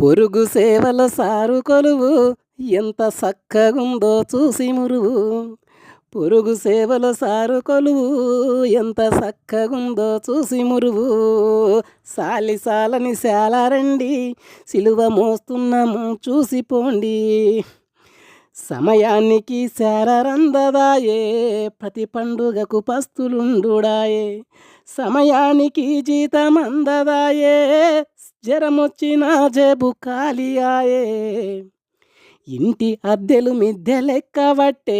పొరుగు సేవల సారు కొలువు ఎంత సక్కగుందో చూసి మురువు. పొరుగు సేవల సారు కొలువు ఎంత సక్కగుందో చూసి మురువు. సాలి సాలని శాలారండి సిలువ మోస్తున్నాము చూసిపోండి సమయానికి శారరందదాయే ప్రతి పండుగకు పస్తులుండుడాయే. సమయానికి జీతం అందదాయే జ్వరమొచ్చిన జేబు ఖాళీయాయే ఇంటి అద్దెలు మిద్దె లెక్కబట్టే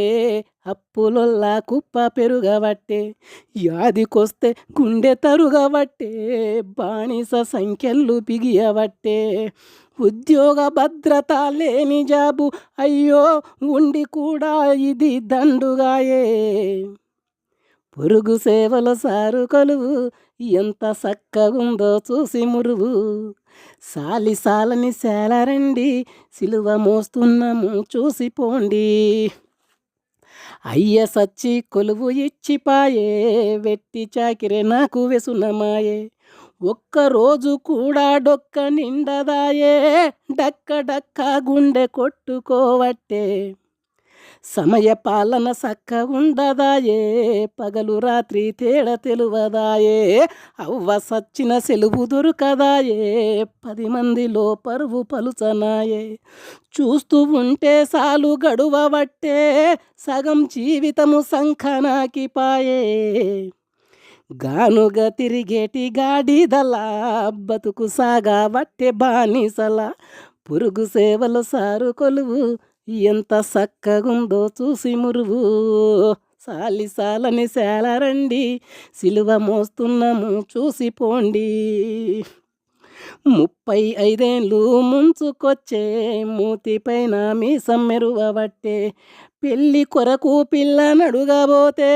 అప్పులొల్లా కుప్ప పెరుగబట్టే యాదికొస్తే గుండె తరుగబట్టే బానిస సంఖ్యలు బిగియబట్టే ఉద్యోగ భద్రత లేని జాబు అయ్యో ఉండి కూడా ఇది దండుగాయే. పొరుగు సేవల సారు కొలువు. ఎంత సక్కగుందో చూసి మురువు. సాలి సాలని శాలరండి సిలువ మోస్తున్నాము చూసిపోండి అయ్య సచ్చి కొలువు ఇచ్చిపాయే వెట్టి చాకిరే నాకు వెసునమాయే ఒక్కరోజు కూడా డొక్క నిండదాయే డక్క డక్క గుండె కొట్టుకోవట్టే. సమయ పాలన సక్క ఉండదాయే పగలు రాత్రి తేడ తెలువదాయే అవ్వ సచ్చిన సెలువు దొరకదాయే పది మందిలో పరువు పలుచనాయే. చూస్తూ ఉంటే సాలు గడువబట్టే సగం జీవితము సంఖనాకి పాయే గానుగ తిరిగేటి గాడిదలా బతుకు సాగాబట్టే బానిసలా. పురుగు సేవలు సారు కొలువు ఎంత సక్కగుందో చూసి మురువు సాలి సాలని శాలరండి సిలువ మోస్తున్నాము చూసిపోండి ముప్పై ఐదేళ్ళు ముంచుకొచ్చే మూతిపైన మీసం మెరువబట్టే పెళ్ళి కొరకు పిల్ల నడుగబోతే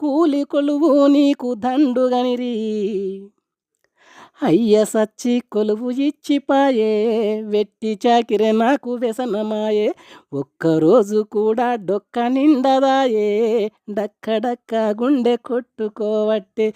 కూలి కొలువు నీకు దండుగనిరి. అయ్య సచ్చి కొలువు ఇచ్చిపాయే వెట్టి చాకిరే నాకు వ్యసనమాయే ఒక్కరోజు కూడా డొక్క నిండదాయే డక్క డక్క గుండె కొట్టుకోవట్టే.